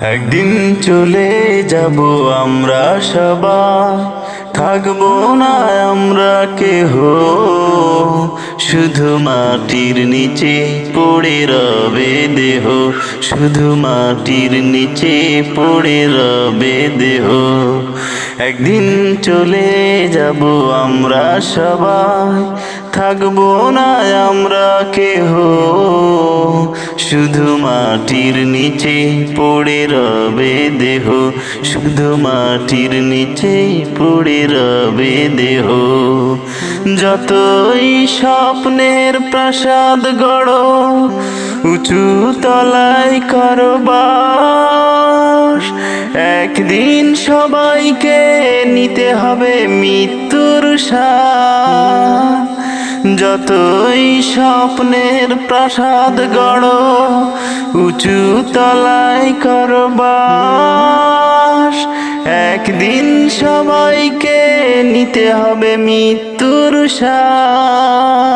একদিন চলে যাব আমরা সবাই থাকব না আমরা কেহ। শুধু মাটির নিচে পড়ে রবে দেহ। শুধু মাটির নিচে পড়ে রবে দেহ। একদিন চলে যাব আমরা সবাই। থাকব না আমরা কেহ। শুধু মাটির নিচে পড়ে রবে দেহ, শুধু মাটির নিচে পড়ে রবে দেহ। যতই স্বপ্নের প্রাসাদ গড়, উঁচু তলায় করবাস একদিন সবাইকে নিতে হবে মৃত্যুর সাথ। যতই স্বপ্নের প্রাসাদ গড় উঁচু তলায় করবাস একদিন সবাইকে নিতে হবে মৃত্যুর সাথ